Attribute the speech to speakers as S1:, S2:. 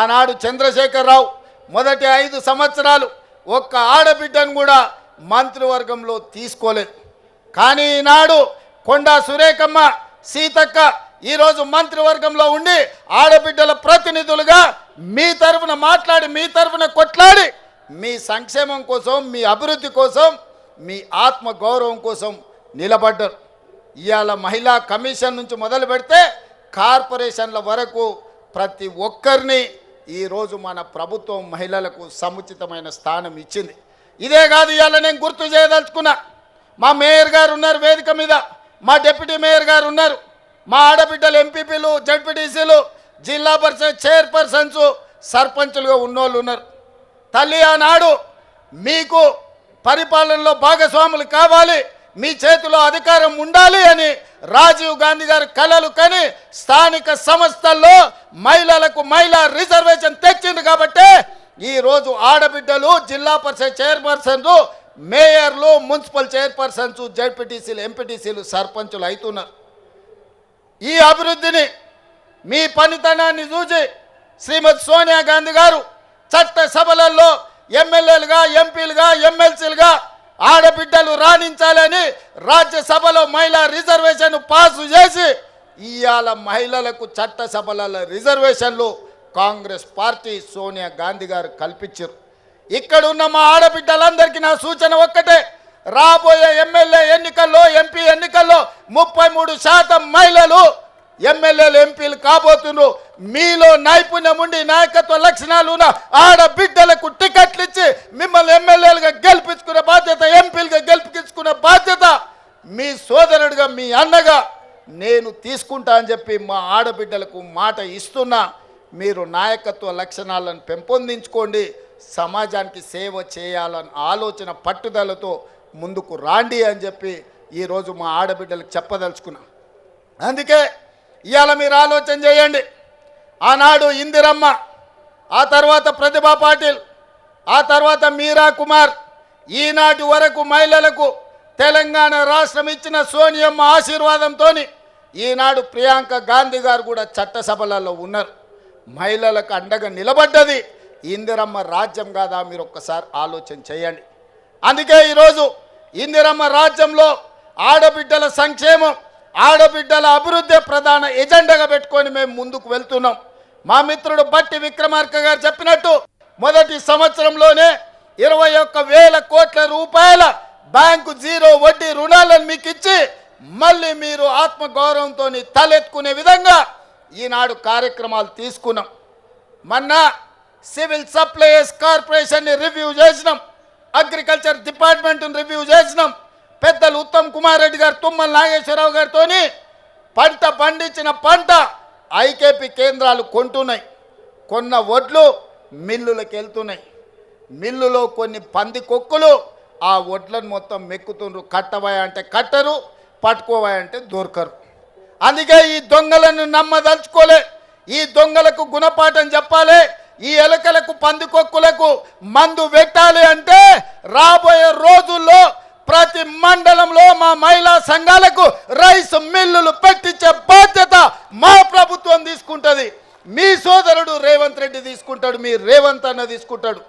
S1: ఆనాడు చంద్రశేఖరరావు మొదటి ఐదు సంవత్సరాలు ఒక్క ఆడబిడ్డను కూడా మంత్రివర్గంలో తీసుకోలేదు. కానీ ఈనాడు కొండా సురేఖమ్మ సీతక్క ఈరోజు మంత్రివర్గంలో ఉండి ఆడబిడ్డల ప్రతినిధులుగా మీ తరఫున మాట్లాడి మీ తరఫున కొట్లాడి మీ సంక్షేమం కోసం మీ అభివృద్ధి కోసం మీ ఆత్మ గౌరవం కోసం నిలబడ్డారు. ఇవాళ మహిళా కమిషన్ నుంచి మొదలు పెడితే కార్పొరేషన్ల వరకు ప్రతి ఒక్కరిని ఈరోజు మన ప్రభుత్వం మహిళలకు సముచితమైన స్థానం ఇచ్చింది. ఇదే కాదు ఇవాళ నేను గుర్తు చేయదలుచుకున్నా. మా మేయర్ గారు ఉన్నారు వేదిక మీద. మా డిప్యూటీ మేయర్ గారు ఉన్నారు. మా ఆడబిడ్డలు ఎంపీపీలు జడ్పీటీసీలు జిల్లా పరిషత్ చైర్పర్సన్స్ సర్పంచులుగా ఉన్నోళ్ళు ఉన్నారు. తల్లి ఆనాడు మీకు పరిపాలనలో భాగస్వాములు కావాలి. మీ చేతిలో అధికారం ఉండాలి అని రాజీవ్ గాంధీ గారు కలలు కని స్థానిక సంస్థల్లో మహిళలకు మహిళా రిజర్వేషన్ తెచ్చింది కాబట్టి ఈరోజు ఆడబిడ్డలు జిల్లా పరిషత్ చైర్పర్సన్లు మేయర్లు మున్సిపల్ చైర్పర్సన్స్ జడ్పీటీసీలు ఎంపీటీసీలు సర్పంచులు అవుతున్నారు ఈ అభివృద్ధిని మీ పనితనాన్ని చూసి శ్రీమతి సోనియా గాంధీ గారు చట్ట సభలలో ఎమ్మెల్యేలుగా ఎంపీలుగా ఎమ్మెల్సీలుగా ఆడబిడ్డలు రాణించాలని రాజ్యసభలో మహిళా రిజర్వేషన్ పాసు చేసి ఇవాళ మహిళలకు చట్ట సభలలో రిజర్వేషన్లు కాంగ్రెస్ పార్టీ సోనియా గాంధీ గారు కల్పించారు. ఇక్కడ ఉన్న మా ఆడబిడ్డలందరికీ నా సూచన ఒక్కటే. రాబోయే ఎమ్మెల్యే ఎన్నికల్లో ఎంపీ ఎన్నికల్లో ముప్పై మూడు శాతం మహిళలు ఎమ్మెల్యేలు ఎంపీలు కాబోతున్నారు. మీలో నైపుణ్యం ఉండి నాయకత్వ లక్షణాలు ఉన్న ఆడబిడ్డ టికెట్లు ఇచ్చి మిమ్మల్ని ఎమ్మెల్యేలుగా గెలిపించుకునే బాధ్యత ఎంపీలుగా గెలిపించుకునే బాధ్యత మీ సోదరుడిగా మీ అన్నగా. నేను తీసుకుంటా అని చెప్పి మా ఆడబిడ్డలకు మాట ఇస్తున్నా. మీరు నాయకత్వ లక్షణాలను పెంపొందించుకోండి. సమాజానికి సేవ చేయాలని ఆలోచన పట్టుదలతో ముందుకు రాండి అని చెప్పి ఈరోజు మా ఆడబిడ్డలకు చెప్పదలుచుకున్నా. అందుకే ఇవాళ మీరు ఆలోచన చేయండి. ఆనాడు ఇందిరమ్మ ఆ తర్వాత ప్రతిభా పాటిల్ ఆ తర్వాత మీరా కుమార్ ఈనాటి వరకు మహిళలకు తెలంగాణ రాష్ట్రం ఇచ్చిన సోనియమ్మ ఆశీర్వాదంతో ఈనాడు ప్రియాంక గాంధీ గారు కూడా చట్టసభలలో ఉన్నారు. మహిళలకు అండగా నిలబడ్డది ఇందిరమ్మ రాజ్యం కాదా మీరు ఒక్కసారి ఆలోచన చేయండి. అందుకే ఈరోజు ఇందిరమ్మ రాజ్యంలో ఆడబిడ్డల సంక్షేమం ఆడబిడ్డల అభివృద్ధి ప్రధాన ఎజెండాగా పెట్టుకొని మేము ముందుకు వెళ్తున్నాం. మా మిత్రుడు బట్టి విక్రమార్క గారు చెప్పినట్టు మొదటి సంవత్సరంలోనే ఇరవై ఒక్క వేల కోట్ల రూపాయల బ్యాంకు జీరో వడ్డీ రుణాలను మీకు ఇచ్చి మళ్ళీ మీరు ఆత్మగౌరవంతో తలెత్తుకునే విధంగా ఈనాడు కార్యక్రమాలు తీసుకున్నాం. మొన్న సివిల్ సప్లైస్ కార్పొరేషన్ని రివ్యూ చేసినాం. అగ్రికల్చర్ డిపార్ట్మెంట్ని రివ్యూ చేసినాం. పెద్దలు ఉత్తమ్ కుమార్ రెడ్డి గారు తుమ్మల నాగేశ్వరరావు గారితో పంట పండించిన పంట ఐకేపీ కేంద్రాలు కొంటున్నాయి. కొన్న వడ్లు మిల్లులకు వెళ్తున్నాయి మిల్లులో కొన్ని పంది కొక్కులు ఆ వడ్లను మొత్తం మెక్కుతుండ్రు. కట్టవాయ అంటే కట్టరు పట్టుకోవాయంటే దొరకరు. అందుకే ఈ దొంగలను నమ్మదలుచుకోలే. ఈ దొంగలకు గుణపాఠం చెప్పాలి. ఈ ఎలకలకు పందికొక్కులకు మందు పెట్టాలి అంటే రాబోయే రోజుల్లో ప్రతి మండలంలో మా మహిళా సంఘాలకు రైస్ మిల్లులు పెట్టించే బాధ్యత మా ప్రభుత్వం తీసుకుంటుంది. మీ సోదరుడు రేవంత్ రెడ్డి తీసుకుంటాడు మీ రేవంత్ అన్న తీసుకుంటాడు.